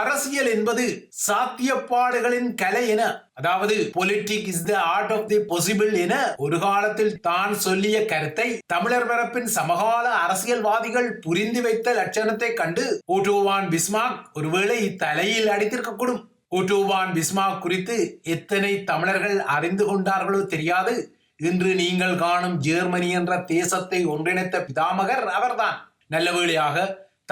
அரசியல் என்பது சாத்தியப்பாடுகளின் கலை என அதாவது politic is the art of the possible என ஒரு காலத்தில் தான் சொல்லிய கருத்தை தமிழர் பரப்பின் சமகால அரசியல்வாதிகள் புரிந்து வைத்த லட்சணத்தை கண்டு ஓட்டோவான் பிஸ்மாக் ஒருவேளை இத்தலையில் அடித்திருக்கக்கூடும். ஓட்டோவான் பிஸ்மாக் குறித்து எத்தனை தமிழர்கள் அறிந்து கொண்டார்களோ தெரியாது. இன்று நீங்கள் காணும் ஜெர்மனி என்ற தேசத்தை ஒன்றிணைத்த பிதாமகர் அவர்தான். நல்ல வேளையாக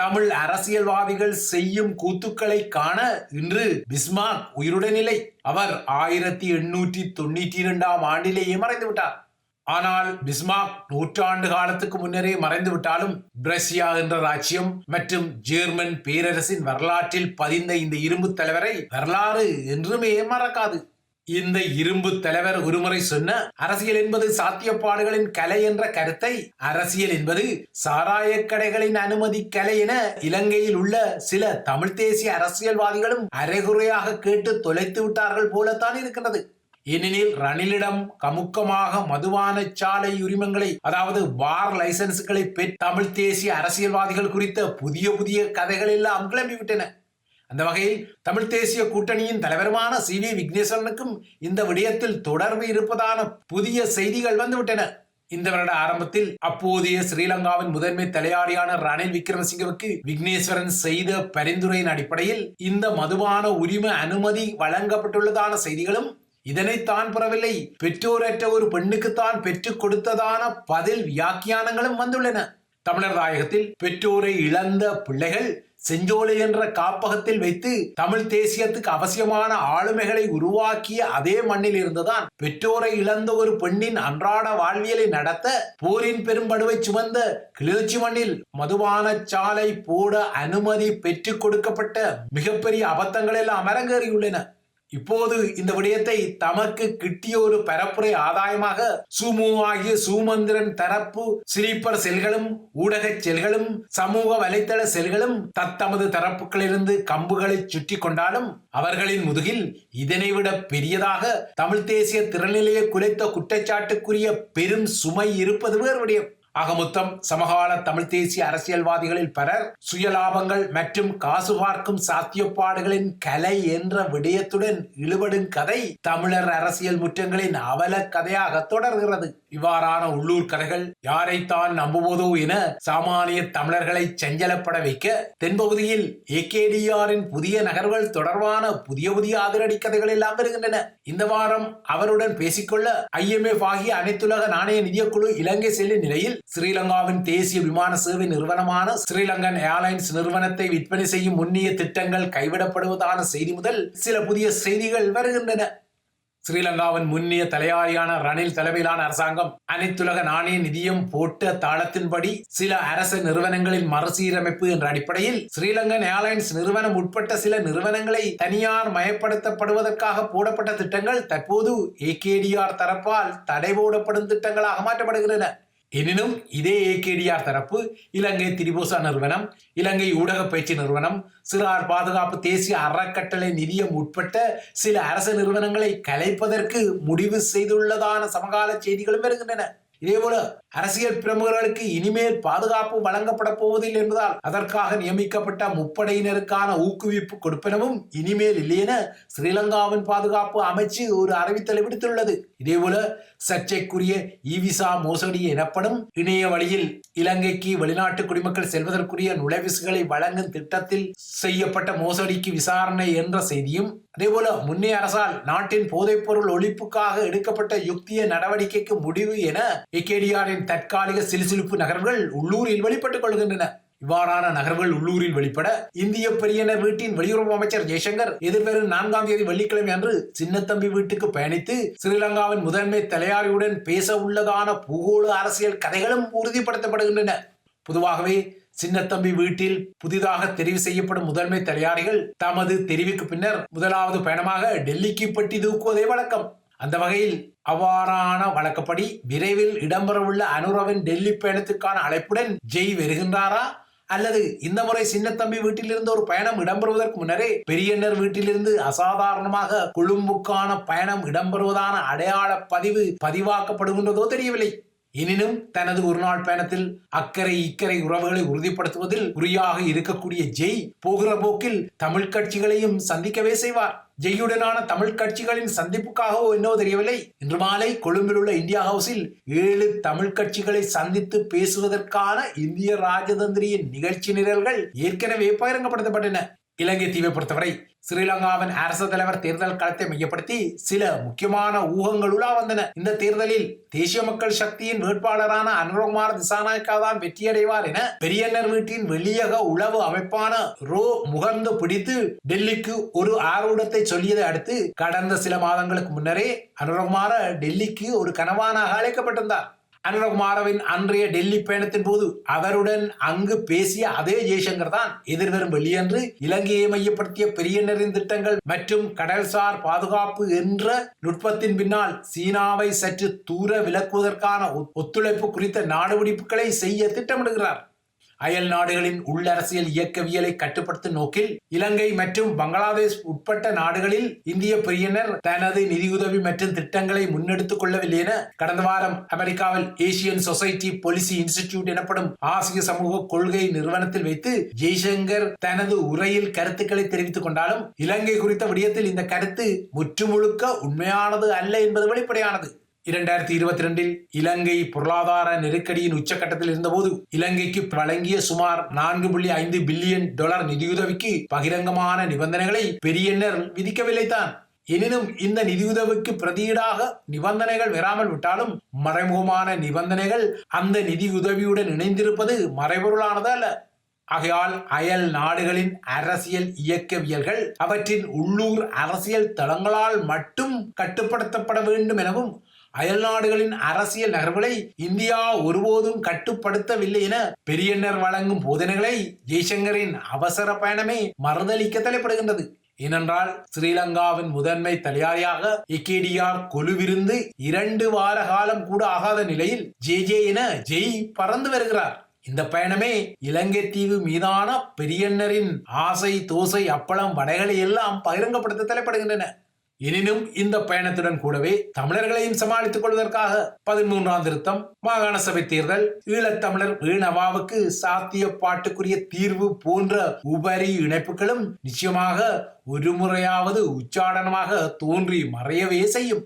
தமிழ் அரசியல்வாதிகள் செய்யும் கூத்துக்களை காண இன்று பிஸ்மார்க் உயிருடன் இல்லை. அவர் ஆயிரத்தி எண்ணூற்றி தொண்ணூற்றி இரண்டாம் ஆண்டிலேயே மறைந்து விட்டார். ஆனால் பிஸ்மார்க் நூற்றாண்டு காலத்துக்கு முன்னரே மறைந்து விட்டாலும் பிரஷ்யா என்ற ராஜ்யம் மற்றும் ஜெர்மன் பேரரசின் வரலாற்றில் பதிந்த இந்த இரும்பு தலைவரை வரலாறு என்றுமே மறக்காது. இந்த இரும்பு தலைவர் ஒருமுறை சொன்ன அரசியல் என்பது சாத்தியப்பாடுகளின் கலை என்ற கருத்தை அரசியல் என்பது சாராய கடைகளின் அனுமதி கலை என இலங்கையில் உள்ள சில தமிழ் தேசிய அரசியல்வாதிகளும் அரைகுறையாக கேட்டு தொலைத்து விட்டார்கள் போலத்தான் இருக்கின்றது. ஏனெனில் ரணிலிடம் கமுக்கமாக மதுவான சாலை உரிமங்களை அதாவது பார் லைசன்ஸ்களை பெற் தமிழ் தேசிய அரசியல்வாதிகள் குறித்த புதிய புதிய கதைகள் எல்லாம் கிளம்பிவிட்டன. அந்த வகையில் தமிழ் தேசிய கூட்டணியின் தலைவருமான சி வி விக்னேஸ்வரனுக்கும் இந்த விடயத்தில் தொடர்பு இருப்பதான புதிய செய்திகள் வந்துவிட்டன. இந்த வருட ஆரம்பத்தில் அப்போதைய ஸ்ரீலங்காவின் முதன்மை தலையாரியான ரணில் விக்ரமசிங்கவுக்கு விக்னேஸ்வரன் செய்த பரிந்துரையின் அடிப்படையில் இந்த மதுபான உரிம அனுமதி வழங்கப்பட்டுள்ளதான செய்திகளும் இதனை தான் பெறவில்லை. பெற்றோரற்ற ஒரு பெண்ணுக்குத்தான் பெற்றுக் கொடுத்ததான பதில் வியாக்கியானங்களும் வந்துள்ளன. தமிழர் தாயகத்தில் பெற்றோரை இழந்த பிள்ளைகள் செஞ்சோலை என்ற காப்பகத்தில் வைத்து தமிழ் தேசியத்துக்கு அவசியமான ஆளுமைகளை உருவாக்கிய அதே மண்ணில் இருந்துதான் பெற்றோரை இழந்த ஒரு பெண்ணின் அன்றாட வாழ்வியலை நடத்த போரின் பெரும்படுவை சுமந்த கிளிநொச்சி மண்ணில் மதுபான சாலை போட அனுமதி பெற்றுக் கொடுக்கப்பட்ட மிகப்பெரிய அபத்தங்கள் எல்லாம் அரங்கேறியுள்ளன. இப்போது இந்த விடயத்தை தமக்கு கிட்டிய ஒரு பரப்புரை ஆதாயமாக சுமு ஆகிய சுமந்திரன் தரப்பு ஸ்லீப்பர் செல்களும் ஊடக செல்களும் சமூக வலைத்தள செல்களும் தத்தமது தரப்புகளிலிருந்து கம்புகளை சுற்றி கொண்டாலும் அவர்களின் முதுகில் இதனை விட பெரியதாக தமிழ் தேசிய திறநிலையை குலைத்த குற்றச்சாட்டுக்குரிய பெரும் சுமை இருப்பது வேறு விடயம். ஆக மொத்தம் சமகால தமிழ் தேசிய அரசியல்வாதிகளில் பலர் சுயலாபங்கள் மற்றும் காசு பார்க்கும் சாத்தியப்பாடுகளின் கலை என்ற விடயத்துடன் இழுபடும் கதை தமிழர் அரசியல் முற்றங்களின் அவல கதையாக தொடர்கிறது. இவ்வாறான உள்ளூர் கதைகள் யாரைத்தான் நம்புவதோ என சாமானிய தமிழர்களை செஞ்சலப்பட வைக்க தென்பகுதியில் ஏகேடிஆரின் புதிய நகர்வுகள் தொடர்பான புதிய புதிய அதிரடி கதைகள் எல்லாம் வருகின்றன. இந்த வாரம் அவருடன் பேசிக்கொள்ள ஐஎம்எஃப் ஆகிய அனைத்துலக நாணய நிதியக்குழு இலங்கை செல்லும் நிலையில் ஸ்ரீலங்காவின் தேசிய விமான சேவை நிறுவனமான ஸ்ரீலங்கன் ஏர்லைன்ஸ் நிறுவனத்தை விற்பனை செய்யும் முன்னிய திட்டங்கள் கைவிடப்படுவதான செய்தி முதல் சில புதிய செய்திகள் வருகின்றன. ஸ்ரீலங்காவின் முன்னிய தலையாரியான ரணில் தலைமையிலான அரசாங்கம் அனைத்துலக நாணய நிதியம் போட்ட தாளத்தின்படி சில அரச நிறுவனங்களின் மறுசீரமைப்பு என்ற அடிப்படையில் ஸ்ரீலங்கன் ஏர்லைன்ஸ் நிறுவனம் உட்பட்ட சில நிறுவனங்களை தனியார் மயப்படுத்தப்படுவதற்காக போடப்பட்ட திட்டங்கள் தற்போது ஏகேடிஆர் தரப்பால் தடை போடப்படும் திட்டங்களாக மாற்றப்படுகின்றன. எனினும் இதே ஏகேடிஆர் தரப்பு இலங்கை திரிபோசா நிறுவனம் இலங்கை ஊடக பயிற்சி நிறுவனம் சிறார் பாதுகாப்பு தேசிய அறக்கட்டளை நிதியம் உட்பட்ட சில அரசு நிறுவனங்களை கலைப்பதற்கு முடிவு செய்துள்ளதான சமகால செய்திகளும் வருகின்றன. இதேபோல அரசியல் பிரமுகர்களுக்கு இனிமேல் பாதுகாப்பு வழங்கப்பட போவதில்லை என்பதால் அதற்காக நியமிக்கப்பட்ட முப்படையினருக்கான ஊக்குவிப்பு கொடுப்பனவும் இனிமேல் இல்லை என ஸ்ரீலங்காவின் பாதுகாப்பு அமைச்சு ஒரு அறிவித்தலை விடுத்துள்ளது. இதேபோல சர்ச்சைக்குரிய இவிசா மோசடி எனப்படும் இணைய வழியில் இலங்கைக்கு வெளிநாட்டு குடிமக்கள் செல்வதற்குரிய நுழைவிசுகளை வழங்கும் திட்டத்தில் செய்யப்பட்ட மோசடிக்கு விசாரணை என்ற செய்தியும் அதேபோல முன்னே அரசால் நாட்டின் போதைப்பொருள் ஒழிப்புக்காக எடுக்கப்பட்ட யுக்திய நடவடிக்கைக்கு முடிவு என ஏகேடிஆரின் தற்காலிக சிலுசிலுப்பு நகர்வுகள் உள்ளூரில் வெளிப்பட்டுக் கொள்கின்றன. இவ்வாறான நகர்வுகள் உள்ளூரில் வெளிப்பட இந்திய பெரியனர் வீட்டின் வெளியுறவு அமைச்சர் ஜெய்சங்கர் எதிர்வரும் நான்காம் தேதி வெள்ளிக்கிழமை அன்று சின்னத்தம்பி வீட்டுக்கு பயணித்து ஸ்ரீலங்காவின் முதன்மை தலையாரியுடன் பேச உள்ளதான பூகோள அரசியல் கதைகளும் உறுதிப்படுத்தப்படுகின்றன. பொதுவாகவே சின்னத்தம்பி வீட்டில் புதிதாக தெரிவு செய்யப்படும் முதன்மை தலையாரிகள் தமது தெரிவுக்கு பின்னர் முதலாவது பயணமாக டெல்லிக்கு பட்டி தூக்குவதே வழக்கம். அந்த வகையில் அவ்வாறான வழக்கப்படி விரைவில் இடம்பெறவுள்ள அனுரவின் டெல்லி பயணத்துக்கான அழைப்புடன் ஜெய் வருகின்றாரா? அல்லது இந்த முறை சின்னத்தம்பி வீட்டிலிருந்து ஒரு பயணம் இடம்பெறுவதற்கு முன்னரே பெரியண்ணர் வீட்டிலிருந்து அசாதாரணமாக கொழும்புக்கான பயணம் இடம்பெறுவதான அடையாள பதிவு பதிவாக்கப்படுகின்றதோ தெரியவில்லை. எனினும் தனது ஒரு நாள் பயணத்தில் அக்கறை இக்கரை உறவுகளை உறுதிப்படுத்துவதில் குறியாக இருக்கக்கூடிய ஜெய் போகிற போக்கில் தமிழ் கட்சிகளையும் சந்திக்கவே செய்வார். ஜெய்யுடனான தமிழ் கட்சிகளின் சந்திப்புக்காகவோ என்னவோ தெரியவில்லை. இன்று மாலை கொழும்பில் உள்ள இந்தியா ஹவுஸில் ஏழு தமிழ் கட்சிகளை சந்தித்து பேசுவதற்கான இந்திய ராஜதந்திரியின் நிகழ்ச்சி நிரல்கள் ஏற்கனவே பகிரங்கப்படுத்தப்பட்டன. இலங்கை தீவை பொறுத்தவரை ஸ்ரீலங்காவின் அரசு தலைவர் தேர்தல் களத்தை மையப்படுத்தி சில முக்கியமான ஊகங்கள் உலா வந்தன. இந்த தேர்தலில் தேசிய மக்கள் சக்தியின் வேட்பாளரான அனுரகுமார் திசாநாயக்கா தான் வெற்றியடைவார் என பெரியண்ணர் வீட்டின் வெளியக உளவு அமைப்பான ரோ முகர்ந்து பிடித்து டெல்லிக்கு ஒரு ஆர்வத்தை சொல்லியதை அடுத்து கடந்த சில மாதங்களுக்கு முன்னரே அனுரகுமார டெல்லிக்கு ஒரு கனவானாக அழைக்கப்பட்டிருந்தார். அனுரகுமாரவின் அன்றைய டெல்லி பயணத்தின் போது அவருடன் அங்கு பேசிய அதே ஜெய்சங்கர் தான் எதிர்வரும் வெளியன்று இலங்கையை மையப்படுத்திய பெரியனரின் திட்டங்கள் மற்றும் கடல்சார் பாதுகாப்பு என்ற நுட்பத்தின் பின்னால் சீனாவை சற்று தூர விலக்குவதற்கான ஒத்துழைப்பு குறித்த நாடுபிடிப்புகளை செய்ய திட்டமிடுகிறார். அயல் நாடுகளின் உள்ளரசியல் இயக்கவியலை கட்டுப்படுத்தும் நோக்கில் இலங்கை மற்றும் பங்களாதேஷ் உட்பட்ட நாடுகளில் இந்திய பிரியனர் தனது நிதியுதவி மற்றும் திட்டங்களை முன்னெடுத்துக் கொள்ளவில்லை என கடந்த வாரம் அமெரிக்காவில் ஏசியன் சொசைட்டி பொலிசி இன்ஸ்டிடியூட் எனப்படும் ஆசிய சமூக கொள்கை நிறுவனத்தில் வைத்து ஜெய்சங்கர் தனது உரையில் கருத்துக்களை தெரிவித்துக் கொண்டாலும் இலங்கை குறித்த விடயத்தில் இந்த கருத்து முற்றுமுழுக்க உண்மையானது அல்ல என்பது வெளிப்படையானது. இரண்டாயிரத்தி இருபத்தி ரெண்டில் இலங்கை பொருளாதார நெருக்கடியின் உச்சக்கட்டத்தில் இருந்தபோது இலங்கைக்கு வழங்கிய சுமார் நான்கு புள்ளி ஐந்து பில்லியன் டாலர் நிதியுதவிக்கு பகிரங்கமான நிபந்தனைகளை பெரியனர் விதிக்கவில்லை தான். எனினும் இந்த நிதியுதவிக்கு பிரதியீடாக நிபந்தனைகள் வராமல் விட்டாலும் மறைமுகமான நிபந்தனைகள் அந்த நிதியுதவியுடன் இணைந்திருப்பது மறைபொருளானது அல்ல ஆகையால் அயல் நாடுகளின் அரசியல் இயக்கவியல்கள் அவற்றின் உள்ளூர் அரசியல் தளங்களால் மட்டும் கட்டுப்படுத்தப்பட வேண்டும் எனவும் அயல் நாடுகளின் அரசியல் நகர்வுகளை இந்தியா ஒருபோதும் கட்டுப்படுத்தவில்லை என பெரியண்ணர் வழங்கும் போதனைகளை ஜெய்சங்கரின் அவசர பயணமே மறுதளிக்க தலைப்படுகின்றது. ஏனென்றால் ஸ்ரீலங்காவின் முதன்மை தலையாரியாக இக்கேடிஆர் கொலுவிருந்து இரண்டு வார காலம் கூட ஆகாத நிலையில் ஜே ஜே என ஜெய் பறந்து வருகிறார். இந்த பயணமே இலங்கை தீவு மீதான பெரியண்ணரின் ஆசை தோசை அப்பளம் வடைகளை எல்லாம் பகிரங்கப்படுத்த தலைப்படுகின்றன. எனினும் இந்த பயணத்துடன் கூடவே தமிழர்களையும் சமாளித்துக் கொள்வதற்காக பதிமூன்றாம் திருத்தம் மாகாண சபை தேர்தல் ஈழத்தமிழர் வீணவாவுக்கு சாத்திய பாட்டுக்குரிய தீர்வு போன்ற உபரி இணைப்புகளும் நிச்சயமாக ஒரு முறையாவது உச்சாடனமாக தோன்றி மறையவே செய்யும்.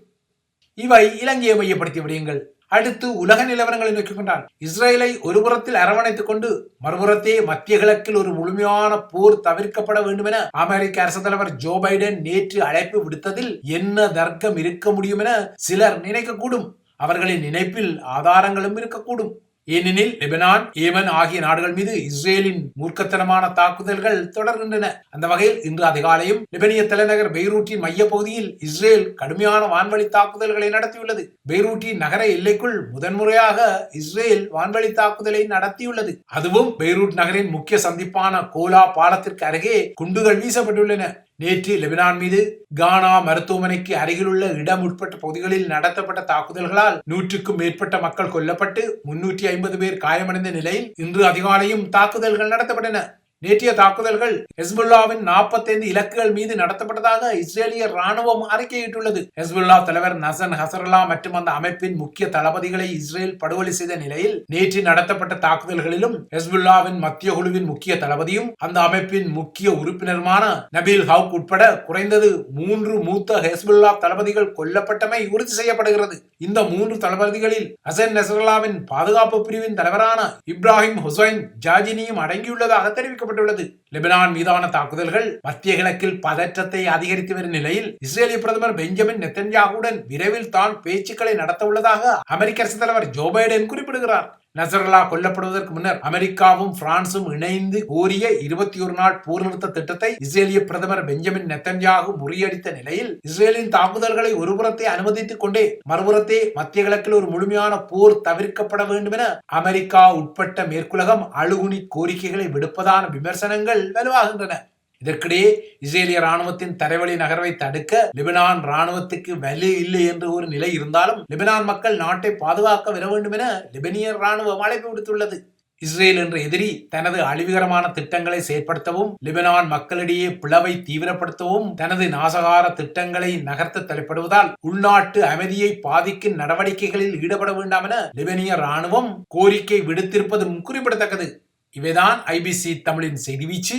இவை இலங்கையை மையப்படுத்திய விடயங்கள். அடுத்து உலக நிலவரங்களை நோக்கிக் கொண்டான். இஸ்ரேலை ஒருபுறத்தில் அரவணைத்துக் கொண்டு மறுபுறத்தே மத்திய கிழக்கில் ஒரு முழுமையான போர் தவிர்க்கப்பட வேண்டும் என அமெரிக்க அரசு தலைவர் ஜோ பைடன் நேற்று அழைப்பு விடுத்ததில் என்ன தர்க்கம் இருக்க முடியும் என சிலர் நினைக்கக்கூடும். அவர்களின் நினைப்பில் ஆதாரங்களும் இருக்கக்கூடும். ஏனெனில் லெபனான் ஏமன் ஆகிய நாடுகள் மீது இஸ்ரேலின் மூர்க்கத்தனமான தாக்குதல்கள் தொடர்கின்றன. அந்த வகையில் இன்று அதிகாலையும் லெபனிய தலைநகர் பெய்ரூட்டின் மைய பகுதியில் இஸ்ரேல் கடுமையான வான்வழி தாக்குதல்களை நடத்தியுள்ளது. பெய்ரூட்டின் நகர எல்லைக்குள் முதன்முறையாக இஸ்ரேல் வான்வழி தாக்குதலை நடத்தியுள்ளது. அதுவும் பெய்ரூட் நகரின் முக்கிய சந்திப்பான கோலா பாலத்திற்கு அருகே குண்டுகள் வீசப்பட்டுள்ளன. நேற்று லெபனான் மீது கானா மருத்துவமனைக்கு அருகிலுள்ள இடம் உட்பட்ட பகுதிகளில் நடத்தப்பட்ட தாக்குதல்களால் நூற்றுக்கும் மேற்பட்ட மக்கள் கொல்லப்பட்டு முன்னூற்றி ஐம்பது பேர் காயமடைந்த நிலையில் இன்று அதிகாலையும் தாக்குதல்கள் நடத்தப்பட்டன. நேற்றைய தாக்குதல்கள் ஹெஸ்புல்லாவின் நாற்பத்தைந்து இலக்குகள் மீது நடத்தப்பட்டதாக இஸ்ரேலிய ராணுவம் அறிக்கையிட்டுள்ளது. ஹெஸ்புல்லா தலைவர் நசன் ஹசரல்லா மற்றும் அந்த அமைப்பின் முக்கிய தளபதிகளை இஸ்ரேல் படுகொலை செய்த நிலையில் நேற்று நடத்தப்பட்ட தாக்குதல்களிலும் ஹெஸ்புல்லாவின் மத்திய குழுவின் முக்கிய தளபதியும் அந்த அமைப்பின் முக்கிய உறுப்பினருமான நபீல் ஹவுக் உட்பட குறைந்தது மூன்று மூத்த ஹெஸ்புல்லா தளபதிகள் கொல்லப்பட்டமை உறுதி செய்யப்படுகிறது. இந்த மூன்று தளபதிகளில் ஹசன் நசரல்லாவின் பாதுகாப்பு பிரிவின் தலைவரான இப்ராஹிம் ஹுசைன் ஜாஜினியும் அடங்கியுள்ளதாக தெரிவிக்கப்பட்டது தெரிவிக்கப்பட்டுள்ளது லெபனான் மீதான தாக்குதல்கள் மத்திய கிழக்கில் பதற்றத்தை அதிகரித்து வரும் நிலையில் இஸ்ரேலிய பிரதமர் பெஞ்சமின் நெத்தன்யாகுடன் விரைவில் தான் பேச்சுக்களை நடத்த உள்ளதாக அமெரிக்க அரசு தலைவர் ஜோ பைடன் குறிப்பிடுகிறார். நசரல்லா கொல்லப்படுவதற்கு முன்னர் அமெரிக்காவும் பிரான்சும் இணைந்து கோரிய இருபத்தி ஒரு நாள் போர் நிறுத்த திட்டத்தை இஸ்ரேலிய பிரதமர் பெஞ்சமின் நெத்தன்யாகு முறியடித்த நிலையில் இஸ்ரேலின் தாக்குதல்களை ஒருபுறத்தை அனுமதித்துக் கொண்டே மறுபுறத்தே மத்திய கிழக்கில் ஒரு முழுமையான போர் தவிர்க்கப்பட வேண்டும் என அமெரிக்கா உட்பட்ட மேற்குலகம் அழுகுனி கோரிக்கைகளை விடுப்பதான விமர்சனங்கள் வலுவாகின்றன. இதற்கிடையே இஸ்ரேலிய ராணுவத்தின் தரைவழி நகர்வை தடுக்க லெபனான் ராணுவத்துக்கு வலி இல்லை என்று ஒரு நிலை இருந்தாலும் லெபனான் மக்கள் நாட்டை பாதுகாக்க வர வேண்டும் என லெபனிய ராணுவம் அழைப்பு விடுத்துள்ளது. இஸ்ரேல் என்ற எதிரி தனது அழிவுகரமான திட்டங்களை செயற்படுத்தவும் லெபனான் மக்களிடையே பிளவை தீவிரப்படுத்தவும் தனது நாசகார திட்டங்களை நகர்த்த தலைப்படுவதால் உள்நாட்டு அமைதியை பாதிக்கும் நடவடிக்கைகளில் ஈடுபட வேண்டாம் என லெபனிய ராணுவம் கோரிக்கை விடுத்திருப்பதும் குறிப்பிடத்தக்கது. இவைதான் ஐபிசி தமிழின் செய்தி வீச்சு.